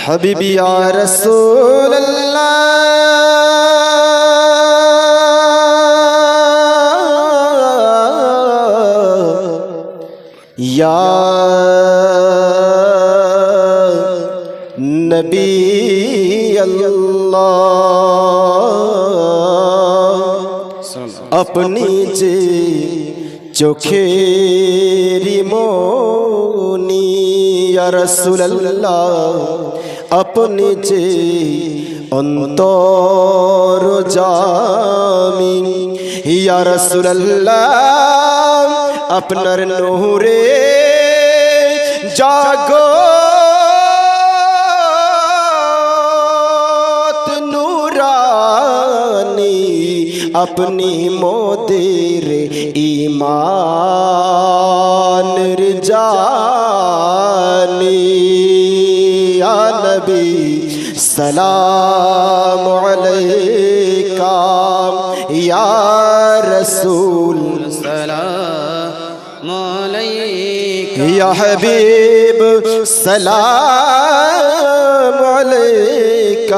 হাবিবি আর ইয়া নবী আল্লাহ আপনি যে চোখেরি রসুল্লাহ আপনি যে অন্তর জামি ইয়া রসুল্লাহ আপনার নহরে জাগো। আপনি মোদের ইমান র علی يا نبي سلام عليك يا رسول. سلام عليك. يا حبيب سلام عليك.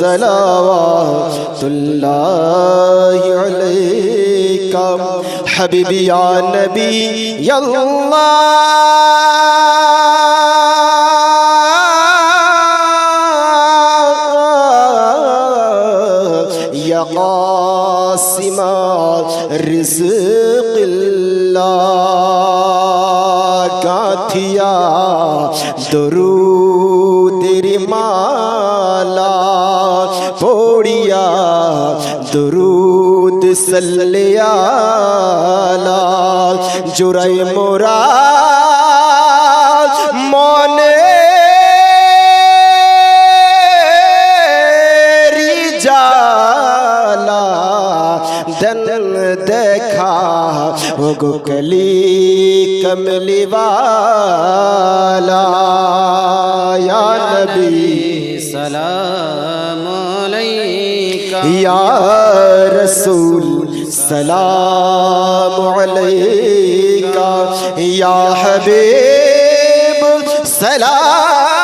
صلوات الله عليك. حبيبي يا نبي يا الله. یا قاسم رزق اللہ کا تھیا درود رمالا پوڑیا درود سلیالا جرائی مراد کلی کملی والا یا نبی سلام علیکہ یا رسول سلام علیکہ یا حبیب سلام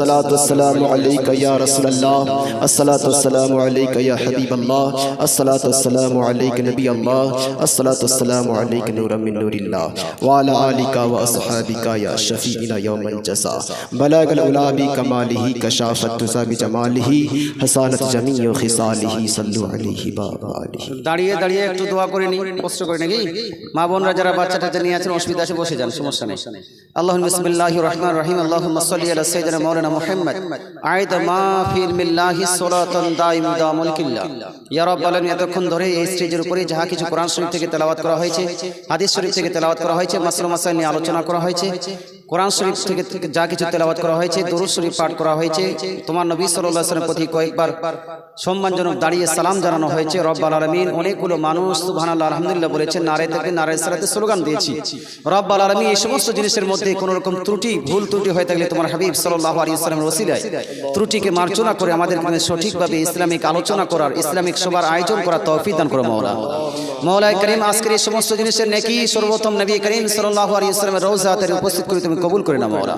الصلاة والسلام عليك يا رسول الله. الصلاة والسلام عليك يا حبيب الله. الصلاة والسلام عليك نبي الله. الصلاة والسلام عليك نورا من نور الله. وعلى آلك وأصحابك يا شفيعنا يوم الجزاء. بلغ الأولى بكماله كشاف التسا بجماله حسانت جميع خصاله. صلوا عليه بابا عليه দাঁড়িয়ে দাঁড়িয়ে একটু দোয়া করে নিই কষ্ট করে নাকি মা বোনরা যারা বাচ্চা টাচ্চা নিয়ে আছেন অসুবিধা আছে বসে যান সমস্যা নেই। আল্লাহ বিসমিল্লাহির রহমানির রহিম আল্লাহুম্মা সাল্লি আলা সাইয়্যিদিনা মাওলানা দামুল কিল্লা এতক্ষণ ধরে এই স্টেজের উপরে যাহা কিছু কোরআন শরীফ থেকে তেলাওয়াত করা হয়েছে, হাদিস শরীফ থেকে করা হয়েছে, মাসলা মাসাইল নিয়ে আলোচনা করা হয়েছে। কোরআন শরীফ থেকে থেকে যা কিছু তেলাওয়াত করা হয়েছে, দরুদ শরীফ পাঠ করা হয়েছে, তোমার নবী সাল্লাল্লাহু আলাইহি ওয়াসাল্লামের প্রতি কয়েকবার সম্মানজনক দাঁড়িয়ে সালাম জানানো হয়েছে, রব্বাল আলামিন অনেকগুলো মানুষ সুবহানাল্লাহ, আলহামদুলিল্লাহ বলেছেন, নারে থেকে নারে সালাতে স্লোগান দিয়েছি। রব্বাল আলামিন এই সমস্ত জিনিসের মধ্যে কোনো রকম ত্রুটি, ভুল ত্রুটি হয়ে থাকলে তোমার হাবিব সাল্লাল্লাহু আলাইহি ওয়াসাল্লামের ওসিলায় ত্রুটিকে মার্জনা করে আমাদের সঠিকভাবে ইসলামিক আলোচনা করার, ইসলামিক সভার আয়োজন করার তৌফিক দান করো, মাওলা। মৌলায় করিম আজকের এই সমস্ত জিনিসের নেকি সর্বোত্তম নবী করিম সাল্লাল্লাহু আলাইহি ওয়াসাল্লামের রওজাতের উপস্থিত করে তুমি কবুল করে নাও মাওলা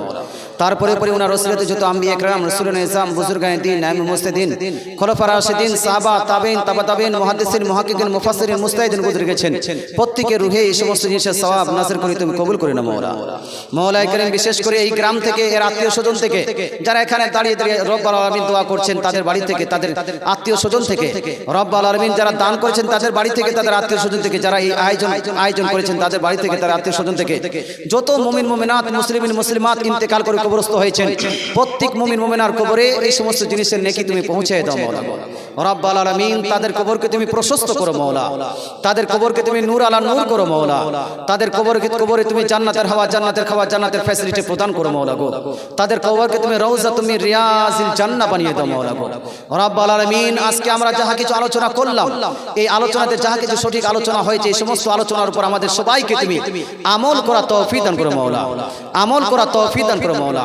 তারপরে পরে ওনার রসুলাতে যত আম্বি একরাম রসুলুল ইসলাম বুজুর্গানে দিন, নাইম মুস্তাদিন খোলাফা রাশিদিন, সাহাবা তাবেইন তাবা তাবেইন মুহাদ্দিসিন, মুহাক্কিকিন, মুফাসসিরিন, মুস্তাহিদিন গুজরে গেছেন প্রত্যেকের রুহে এই সমস্ত জিনিসের সওয়াব নাসির করে তুমি কবুল করে নাও মাওলা মৌলায় করিম বিশেষ করে এই গ্রাম থেকে, এর আত্মীয় স্বজন থেকে, যারা এখানে দাঁড়িয়ে দাঁড়িয়ে রব্বাল আলামিন দোয়া করছেন তাদের বাড়ি থেকে, তাদের আত্মীয় স্বজন থেকে, রব্বাল আলামিন যারা দান করেছেন তাদের বাড়ি থেকে তাদের আত্মীয় স্বজন থেকে যারা এই আয়োজন আয়োজন করেছেন তাদের বাড়ি থেকে, তারা আত্মীয় স্বজন থেকে, যত মুমিন, মুমিনাত, মুসলিমিন, মুসলিমাত ইন্তেকাল করে কবরস্থ হয়েছেন, প্রত্যেক মুমিন, মুমিনার কবরে এই সমস্ত জিনিসের নেকি তুমি পৌঁছে দাও রব্বাল আলামিন, তাদের কবরকে তুমি প্রশস্ত করো, মাওলা। তাদের কবরকে তুমি নূর আলা নূর করো, মাওলা। তাদের কবরকে কবরে তুমি জান্নাতের হাওয়া, জান্নাতের খাওয়া, জান্নাতের ফ্যাসিলিটি প্রদান করো, মাওলা গো। তাদের কবরকে তুমি রওজা, তুমি রিয়াজিল জান্নাহ বানিয়ে দাও, মাওলা গো। রব্বাল আলামিন, আজকে আমরা যাহা কিছু আলোচনা করলাম, এই আলোচনাতে যাহা কিছু সঠিক আলোচনা হয়েছে, এই সমস্ত আলোচনার উপর আমাদের সবাইকে তুমি আমল করা তৌফিক দান করো, মাওলা। আমল করা তৌফিক দান করো, মাওলা।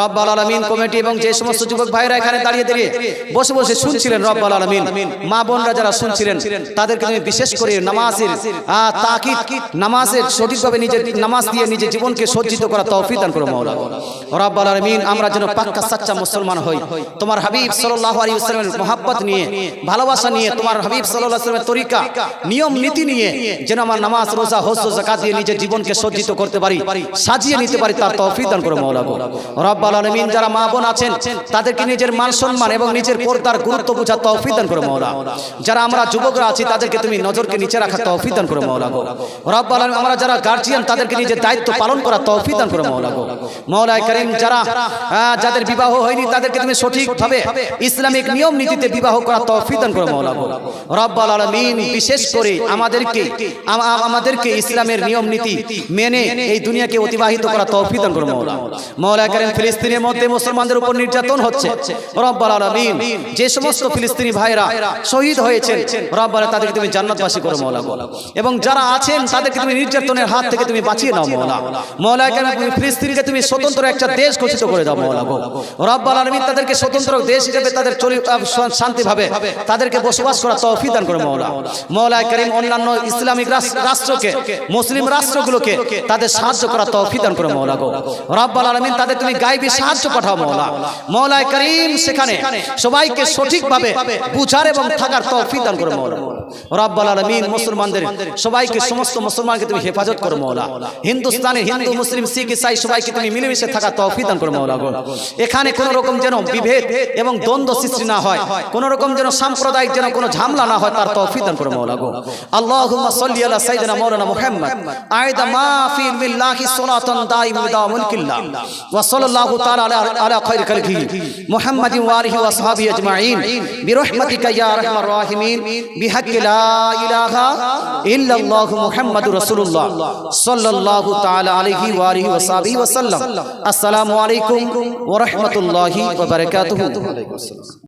রব্বাল আলামিন কমিটি এবং যে সমস্ত যুবক ভাইরা এখানে দাঁড়িয়ে দাঁড়িয়ে বসে বসে শুনছিলেন, রব্বাল মা বোনরা যারা শুনছিলেন, তাদেরকে তুমি বিশেষ করে নামাজের নামাজের সঠিকভাবে নিজের নামাজ দিয়ে নিজের জীবনকে সজ্জিত করা তৌফিক করো মাওলা। রব্বাল আলামিন, আমরা যেন পাক্কা সাচ্চা মুসলমান হই। তোমার হাবিব ওয়াসাল্লামের মহব্বত নিয়ে, ভালোবাসা নিয়ে, তোমার হাবিব আলাইহি তরিকা, নিয়ম, নীতি নিয়ে যেন আমার নামাজ, রোজা, হজ ও দিয়ে নিজের জীবনকে সজ্জিত করতে পারি, সাজিয়ে নিতে পারি, তার তৌফিক দান করো মাওলা গো। আলামিন, যারা মা বোন আছেন, তাদেরকে নিজের মান সম্মান এবং নিজের পর্দার গুরুত্ব বোঝার তৌফিক দান করো মাওলা যারা আমরা যুবকরা আছি, তাদেরকে তুমি নজরকে নিচে রাখার তৌফিক দান করো মাওলা গো। রব্বাল আলামিন, আমরা যারা গার্জিয়ান তাদেরকে নিজের দায়িত্ব পালন করার তৌফিক দান করো মাওলা গো। মাওলায়ে করিম, যারা যাদের বিবাহ হয়নি, তাদেরকে তুমি সঠিকভাবে ইসলামিক নিয়ম নীতিতে বিবাহ করার তৌফিক দান করো মাওলা গো। রব্বাল আলামিন, বিশেষ করে আমাদেরকে আম- আম- আমাদেরকে ইসলামের নিয়ম নীতি মেনে এই দুনিয়াকে অতিবাহিত করা তৌফিক দান করো মাওলা মাওলায়ে করিম, ফিলিস্তিনের মধ্যে মুসলমানদের উপর নির্যাতন হচ্ছে। রব্বাল আলামিন, যে সমস্ত ফিলিস্তিনি ভাইরা শহীদ হয়েছেন। রব্বাল তাদেরকে তুমি জান্নাতবাসী করো মাওলা গো। এবং যারা আছেন, তাদেরকে তুমি নির্যাতনের হাত থেকে তুমি বাঁচিয়ে নাও মাওলা মাওলায়ে করিম তুমি ফিলিস্তিনকে তুমি স্বতন্ত্র একটা দেশ ঘোষিত করে দাও মাওলা গো। রব্বাল আলামিন তাদেরকে স্বতন্ত্র দেশ হিসেবে তাদের শান্তিভাবে তাদেরকে বসবাস করা তৌফিক দান করে মাওলা মাওলায়ে করিম, অন্যান্য ইসলামিক রাষ্ট্রকে, মুসলিম রাষ্ট্রগুলোকে তাদের সাহায্য করা তৌফিক দান করে মাওলা গো। রব্বাল আলামিন তাদের তুমি গাইবী সাহায্য পাঠাও মাওলা মাওলায়ে করিম, সেখানে সবাইকে সঠিকভাবে বুঝার এবং থাকার তৌফিক দান করে মাওলা রব্বাল আলামিন মুসলমানদের সবাইকে সমস্ত মুসলমানকে তুমি হেফাজত করো মাওলা হিন্দুস্তানের হিন্দু মুসলিম শিখ ইসাই সবাইকে তুমি মিলেমিশে থাকা তৌফিক দান করো মাওলা গো। এখানে কোনো রকম যেন বিভেদ এবং দ্বন্দ্ব সৃষ্টি না হয় কোন রকম যেন সাম্প্রদায়িক যেন কোনো ঝামেলা না হয় তার তৌফিক দান করো মাওলা গো। আল্লাহুম্মা সাল্লি আলা সাইয়্যিদিনা মাওলানা মুহাম্মদ। আয়দা মা ফি মিল্লাহি সালাতান দাইমা বিদা মুলকিল্লাহ। ওয়া সাল্লাল্লাহু তাআলা আলা আলা খায়রি খালকিহি মুহাম্মাদিন ওয়া আলিহি ওয়া সাহবিহি আজমাইন برحمتك يا رحم الراحمين. بحق لا إله إلا الله محمد رسول الله. صلى الله تعالى عليه وآله وصحبه وسلم. السلام عليكم ورحمة الله وبركاته.